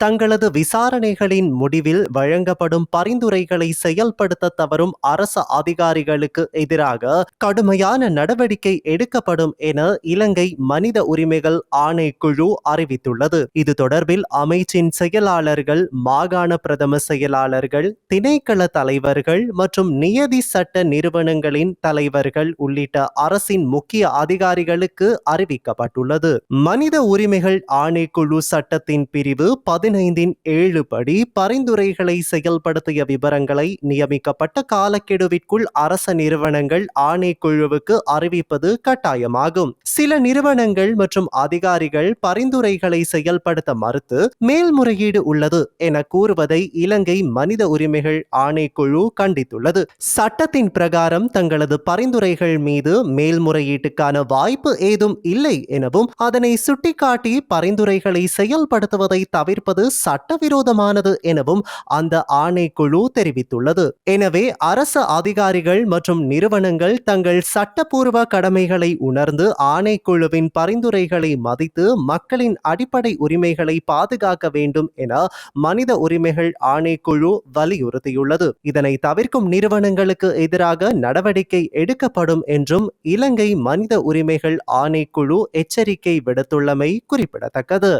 தங்களது விசாரணைகளின் முடிவில் வழங்கப்படும் பரிந்துரைகளை செயல்படுத்த தவறும் அரச அதிகாரிகளுக்கு எதிராக கடுமையான நடவடிக்கை எடுக்கப்படும் என இலங்கை மனித உரிமைகள் ஆணைக்குழு அறிவித்துள்ளது. இது தொடர்பில் அமைச்சின் செயலாளர்கள் மாகாண பிரதம செயலாளர்கள் திணைக்கள தலைவர்கள் மற்றும் நியதி சட்ட நிறுவனங்களின் தலைவர்கள் உள்ளிட்ட அரசின் முக்கிய அதிகாரிகளுக்கு அறிவிக்கப்பட்டுள்ளது. மனித உரிமைகள் ஆணைக்குழு சட்டத்தின் பிரிவு பதினைந்தின் ஏழு படி பரிந்துரைகளை செயல்படுத்திய விவரங்களை நியமிக்கப்பட்ட காலக்கெடுவிற்குள் அரச நிறுவனங்கள் ஆணைக்குழுவுக்கு அறிவிப்பது கட்டாயமாகும். சில நிறுவனங்கள் மற்றும் அதிகாரிகள் பரிந்துரைகளை செயல்படுத்த மறுத்து மேல்முறையீடு உள்ளது என கூறுவதை இலங்கை மனித உரிமைகள் ஆணைக்குழு கண்டித்துள்ளது. சட்டத்தின் பிரகாரம் தங்களது பரிந்துரைகள் மீது மேல்முறையீட்டுக்கான வாய்ப்பு ஏதும் இல்லை எனவும் அதனை சுட்டிக்காட்டி பரிந்துரைகளை செயல்படுத்துவதை தவிர்ப்பது சட்டவிரோதமானது எனவும் அந்த ஆணைக்குழு தெரிவித்துள்ளது. எனவே அரசு அதிகாரிகள் மற்றும் நிறுவனங்கள் தங்கள் சட்டப்பூர்வ கடமைகளை உணர்ந்து ஆணைக்குழுவின் பரிந்துரைகளை மதித்து மக்களின் அடிப்படை உரிமைகளை பாதுகாக்க வேண்டும் என மனித உரிமைகள் ஆணைக்குழு வலியுறுத்தியுள்ளது. இதனை தவிர்க்கும் நிறுவனங்களுக்கு எதிராக நடவடிக்கை எடுக்கப்படும் என்றும் இலங்கை மனித உரிமைகள் ஆணைக்குழு எச்சரிக்கை விடுத்துள்ளமை குறிப்பிடத்தக்கது.